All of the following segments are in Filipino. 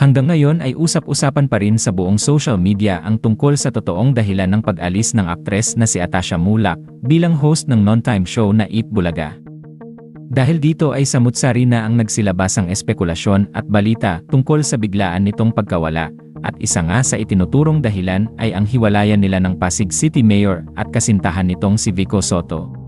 Hanggang ngayon ay usap-usapan pa rin sa buong social media ang tungkol sa totoong dahilan ng pag-alis ng aktres na si Atasha Mulak bilang host ng non-time show na Eat Bulaga. Dahil dito ay samutsari na ang nagsilabasang espekulasyon at balita tungkol sa biglaan nitong pagkawala at isa nga sa itinuturong dahilan ay ang hiwalayan nila ng Pasig City Mayor at kasintahan nitong si Vico Soto.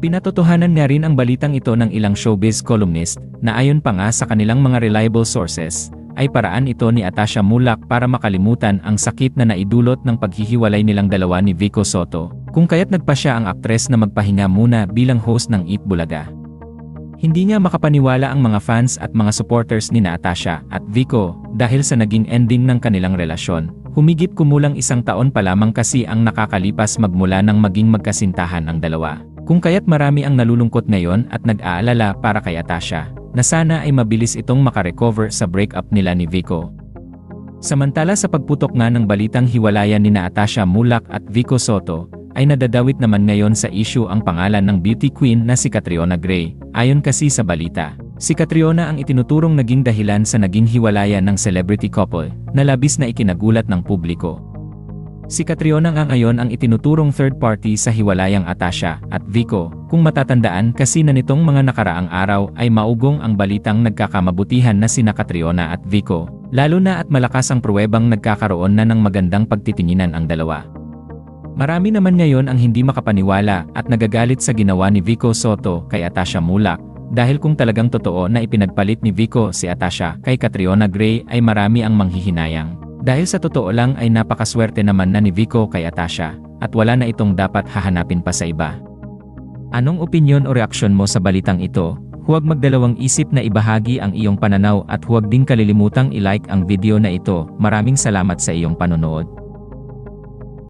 Pinatotohanan nga rin ang balitang ito ng ilang showbiz columnist na ayon pa nga sa kanilang mga reliable sources, ay paraan ito ni Atasha Mulak para makalimutan ang sakit na naidulot ng paghihiwalay nilang dalawa ni Vico Soto, kung kaya't nagpa siya ang aktres na magpahinga muna bilang host ng Eat Bulaga. Hindi nga makapaniwala ang mga fans at mga supporters ni Natasha at Vico dahil sa naging ending ng kanilang relasyon. Humigit kumulang isang taon pa lamang kasi ang nakakalipas magmula nang maging magkasintahan ang dalawa. Kung kaya't marami ang nalulungkot ngayon at nag-aalala para kay Atasha, na sana ay mabilis itong makarecover sa breakup nila ni Vico. Samantala sa pagputok nga ng balitang hiwalayan ni Natasha Mulak at Vico Soto, ay nadadawit naman ngayon sa issue ang pangalan ng beauty queen na si Catriona Gray, ayon kasi sa balita. Si Catriona ang itinuturong naging dahilan sa naging hiwalayan ng celebrity couple, na labis na ikinagulat ng publiko. Si Catriona nga ngayon ang itinuturong third party sa hiwalayang Atasha at Vico, kung matatandaan kasi na nitong mga nakaraang araw ay maugong ang balitang nagkakamabutihan na sina Catriona at Vico, lalo na at malakas ang pruwebang nagkakaroon na ng magandang pagtitinginan ang dalawa. Marami naman ngayon ang hindi makapaniwala at nagagalit sa ginawa ni Vico Soto kay Atasha Mulak, dahil kung talagang totoo na ipinagpalit ni Vico si Atasha kay Catriona Gray ay marami ang manghihinayang. Dahil sa totoo lang ay napakaswerte naman na ni Vico kay Atasha, at wala na itong dapat hahanapin pa sa iba. Anong opinyon o reaksyon mo sa balitang ito? Huwag magdalawang isip na ibahagi ang iyong pananaw at huwag din kalilimutang i-like ang video na ito. Maraming salamat sa iyong panonood.